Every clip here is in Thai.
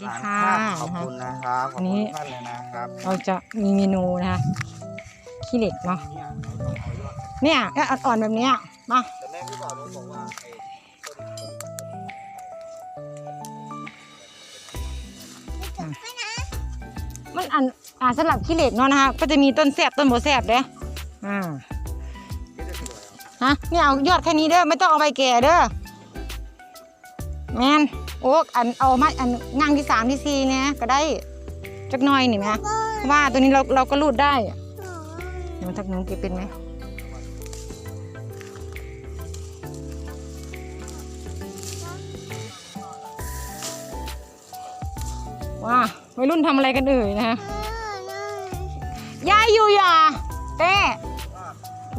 ดีร้านค่ะข้าวขอบคุณนะครับขอบอันนี้คุณท่านเลยนะครับเราจะมีเมนูนะคะขี้เหล็กเนาะเนี่ยเราต้องเอายอดเนี่ยอ่อนๆแบบเนี้ยมาแต่แม่พี่บ่าวนุบอกว่าไอ้ต้นมันอันอ่าสำหรับขี้เหล็กเนาะนะคะก็จะมีต้นแสบต้นโบแสบเด้ออ่าที่จะสวยอะฮะเนี่ยเอายอดแค่นี้เด้อไม่ต้องเอาใบแก่เด้อแมน โอ้อันเอามาอันง่างที่สามที่สี่เนี่ยก็ได้จักหน่อยนี่ไหมเพราะว่าตัวนี้เราเราก็รูดได้หนูทักหนูเก็บเป็นไหมว้าวัยรุ่นทำอะไรกันเอ่ยนะคะยายอยู่อย่าเต้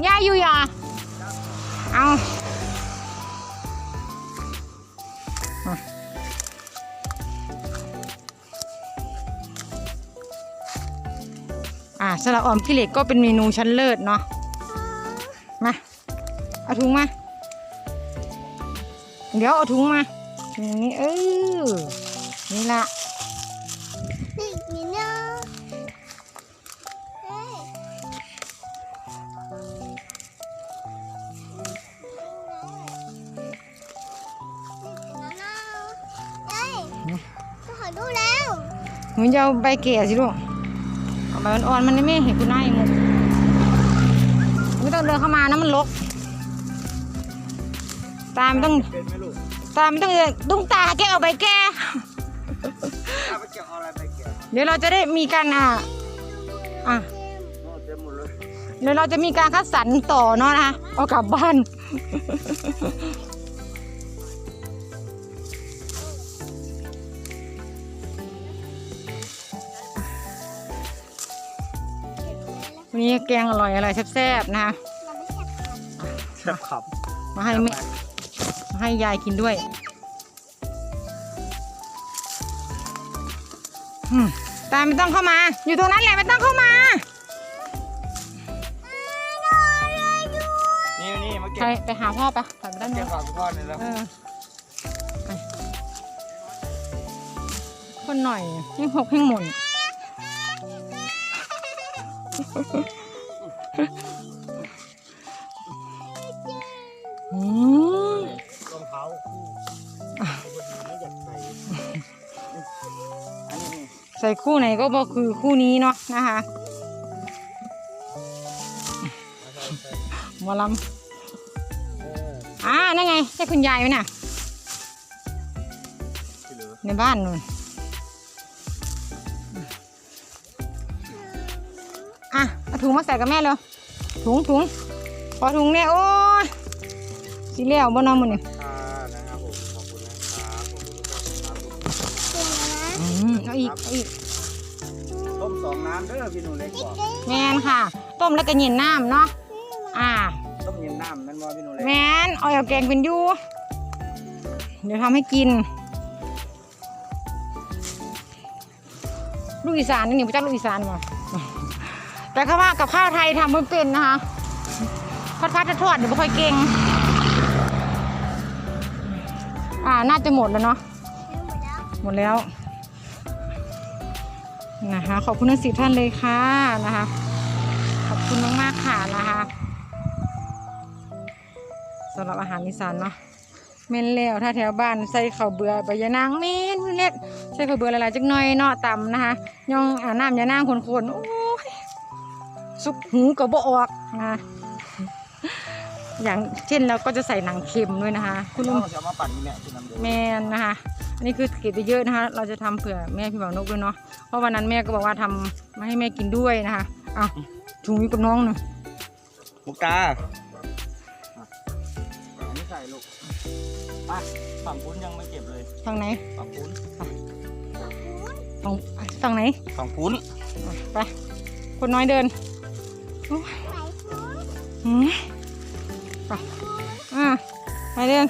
ยายอยู่อย่าเอา สลับออมขี้เหล็กก็เป็นเมนูชั้นเลิศเนาะมาเอาถุงมา เดี๋ยวเอาถุงมาอย่างนี้เออนี่ละนี่นี่นะเฮ้ยเฮ้ยจะขอดูแล้วหนูจะเอาใบเกลี่ยสิลูก เอาใบอ่อนๆมันไม่เห็นคุณนายมุกไม่ต้องเดินเข้ามานะมันลก ตาไม่ต้อง เป็นไหมลูกตาไม่ต้องเดินตุ้งตาแกเอาใบแก้ถ้าไปเกี่ยวเอาอะไรไปเกี่ยวเดี๋ยวเราจะได้มีการอะอะ โน่นเต็มหมดเลย เดี๋ยวเราจะมีการคัดสรรต่อเนาะนะคะเอากลับบ้าน นนี้แกงอร่อยอะไรแซ่บๆนะคะแซ่บขับมาให้แม่มาให้ยายกินด้วยอืมตาไม่ต้องเข้ามา อยู่ตรงนั้นแหละไม่ต้องเข้ามานี่นี่มาเก็ไปบไปหาพ่อไปไปด้านเก็โน้บนฝากพ่อหน่อยแล้วเออไปคนหน่อยยิ่งหกยิ่งหมุนอืม รองเท้าคู่ใส่คู่ไหนก็บอกคือคู่นี้เนาะนะคะมาใส่ใส่หมอลำอ่านั่นไงใช่คุณยายไหมน่ะ ในบ้านนู่น อะเอาถุงมาใส่กับแม่เร็วถุงถุงพอถุงเนี่ยโอ้ยสีเหลวบ่เน้องมันนี่ค่ะนะครับผมขอบคุณนะครับขอบคุณทุกท่านครับผมอืมเอาอีกเอาอีกต้มสองน้ำเด้อพี่หนูเล็กบอกแมนค่ะ ต้มแล้วก็เย็นน้ำเนาะอ่าต้มเย็นน้ำนั่นว่าพี่หนูเล็กแมนเอาเอาแกงเป็นอยูเดี๋ยวทำให้กินลูกอีสานนี่หนิพระเจ้าลูกอีสานมา แต่ข้าว่ากับข้าวไทยทำไม่เป็นนะคะพัดพัดทอดเดี๋ยวไม่ค่อยเก่ง อ่าน่าจะหมดแล้วเนาะหมดแล้วนะคะขอบคุณทั้งสิบท่านเลยค่ะนะคะขอบคุณมากๆค่ะนะคะสำหรับอาหารอีสานเนาะเม่นแล้วถ้าแถวบ้านใส่ข้าวเบื่อใบยะนางเม่นเล็ดใส่ข้าวเบื่อหลายๆจักหน่อยเนาะตำนะคะย่องอ่าน้ำยะนางคนๆโอ้ ยสุกหูก็บ่ออกนะอย่างเช่นเราก็จะใส่หนังเค็มด้วยนะคะ คุณลุงเราจะเอามาปั่นนี่แหละที่น้ำเดือดแม่นนะคะอันนี้คือเก็บไปเยอะนะคะ เราจะทำเผื่อแม่พี่บ่าวนกด้วยเนาะเพราะวันนั้นแม่ก็บอกว่าทำมาให้แม่กินด้วยนะคะเอาถุงอยู่กับน้องหน่อยมุกตาอันนี้ใส่ลูกไปฝั่งพุ้นยังไม่เก็บเลยฝั่งไหนฝั่งพุ้นฝั่งฝั่งไหนฝั่งพุ้นไปคนน้อยเดินโอ้ยหืมไปอ่าไปเดิน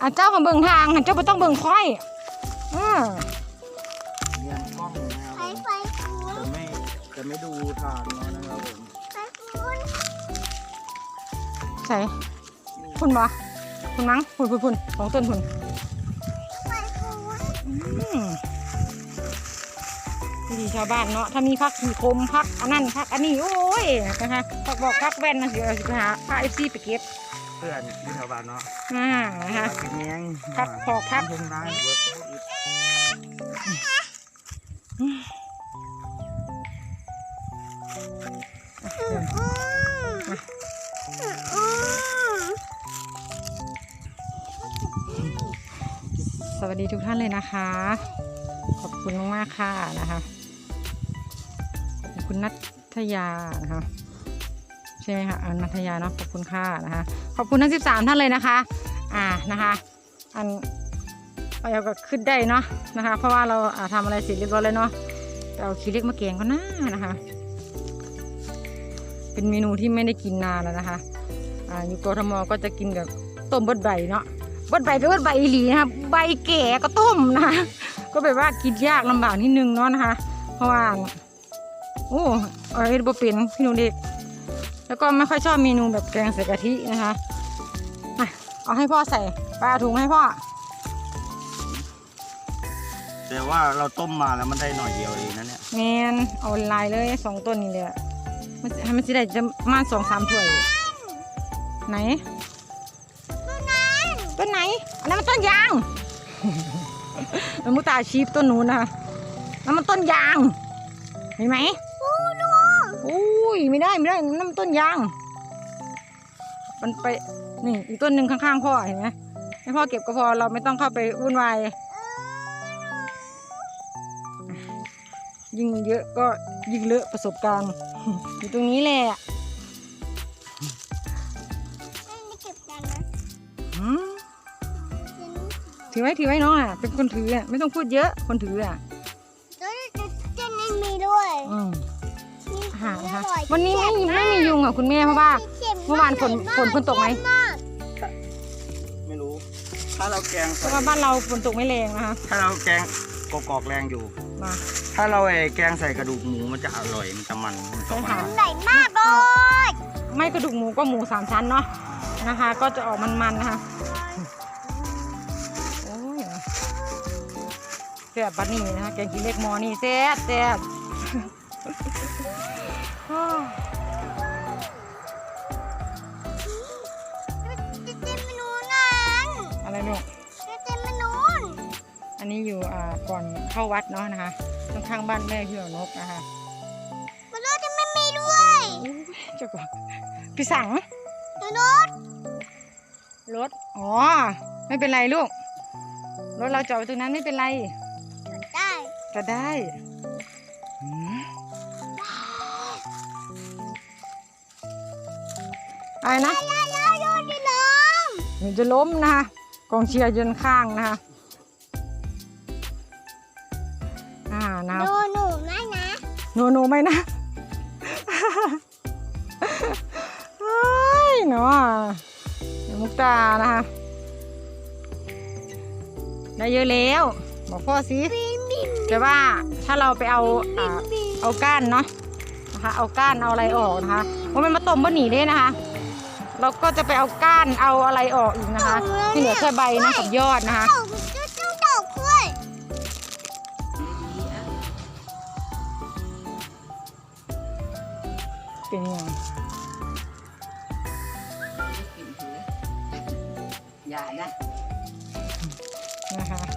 อะเจ้าของเบิ่งทางอะเจ้าไม่ต้องเบิ่งค่อยอ่าเรียนกล้องนะครับไฟไฟคูณจะไม่จะไม่ดูทางแล้วนะครับผมไฟคูณใส่คุณบ่คุณมั้งคุณคุณคุณของต้นคุณ วิธีชาวบ้านเนาะถ้ามีพักขีคมพักอันนั้นพักอันนี้โอ้ยนะคะพักบอกพักแว่นนะสิเอาสิไปหาพาเอฟซีไปเก็บเพื่อนที่แถวบ้านเนาะอ่านะคะเป็นยังพักพอพักทุ่งนาเวิร์กอืมอืมสวัสดีทุกท่านเลยนะคะ ขอบคุณมากๆค่ะนะคะขอบ คุณนัทยานะคะใช่ไหมคะนัทยาเนาะขอบคุณค่ะนะคะ ขอบคุณทั้ง 13 ท่านเลยนะคะ อ่านะคะ อันเราก็ขึ้นได้เนาะนะคะ เพราะว่าเราอ่าทำอะไรเสร็จเรียบร้อยเลยเนาะเอาขี้เล็กมาแกงก็น่านะคะ เป็นเมนูที่ไม่ได้กินนานแล้วนะคะอ่าอยู่กทมก็จะกินกับต้มบดใบเนาะบดใบเป็บดใบอีหลีนะคะใบแก่ก็ต้มนะคะก็แบบว่ากินยากลำบากนิดนึงเนาะนะคะ เพราะว่า โอ้เอ้ยบ่เป็นพี่หนูเด็ก แล้วก็ไม่ค่อยชอบเมนูแบบแกงใส่กะทินะคะอะเอาให้พ่อใส่ปลาถุงให้พ่อ แต่ว่าเราต้มมาแล้วมันได้หน่อยเดียวเองนะเนี่ยแมนเอาลายเลยสองต้นนี่เลยอะมันสิให้มันสิได้จะประมาณสองสามถ้วย ไหนต้นไหน อันนั้นมันต้นยาง มันมุตาชีพต้นนู้นนะคะนั่นมันต้นยาง เห็นไหมโอ้ดูอุ้ ยไม่ได้ไม่ได้นั่นมันต้นยาง มันไปนี่อีกต้นหนึ่งข้างๆพ่อเห็นไหมให้พ่อเก็บก็พอเราไม่ต้องเข้าไปวุ่นวายยิ่งเยอะก็ยิ่งเลอะประสบการณ์ อยู่ตรงนี้แหละให้นี่เก็บกันนะอืมเดี๋ยวนี้ถือไว้ถือไว้น้องอะ เป็นคนถืออะ ไม่ต้องพูดเยอะคนถืออะ หารอนะคะร่อยวันนี้ไม่มีไม่มียุงอะคุณแม่เพราะว่าเมื่อวานฝนฝนฝนตกไหมเค็มากไม่รู้ ถ้าเราแกงเพใส่ราะว่าบ้านเราฝนตกไม่แรงนะคะถ้าเราแกงกอกๆแรงอยู่มาถ้าเราไอ้แกงใส่กระดูกหมูมันจะอร่อยมันจะมันมันจะใช่มัค่ะนใหญ่มากเลยไม่กระดูกหมูก็หมูสามชั้นเนาะนะคะ ก็จะออกมันๆนะคะโอ้ยแซ่บบัดนี้นะคะแกงขี้เหล็กหมอนี่แซ่บแซ่บอ้าว จะเต็มเมนูนั้นอะไรลูกจะเต็มเมนูนอันนี้อยู่อ่าก่อนเข้าวัดเนาะนะคะข้างๆบ้านแม่พี่หนกนะคะมันก็จะไม่มีด้วยเจ้าก่อนพี่สั่งหนูนุชรถอ๋อ ไม่เป็นไรลูกรถเราจอดไว้ตรงนั้นไม่เป็นไรได้จะได้ อะไรนะยายาโยนดิลงหนูจะล้มนะคะกองเชียร์ยืนข้างนะคะอ่านะดูหนูนะนะหนูหนูไหมนะเฮ้ยเนาะเดี๋ยวมุกตานะคะ ได้เยอะแล้ว บอกพ่อสิบินบินแต่ว่าถ้าเราไปเอาอ่าบินเอาก้านเนาะนะคะ เอาก้านเอาอะไรออกนะคะว่ามันมาต้มบะหนีได้นะคะ เราก็จะไปเอาก้านเอาอะไรออกอีกนะคะที่เหลือแค่ใบนะกับยอดนะคะดอกจะจะดอกกล้วยเป็นยังไงอย่านะนะคะ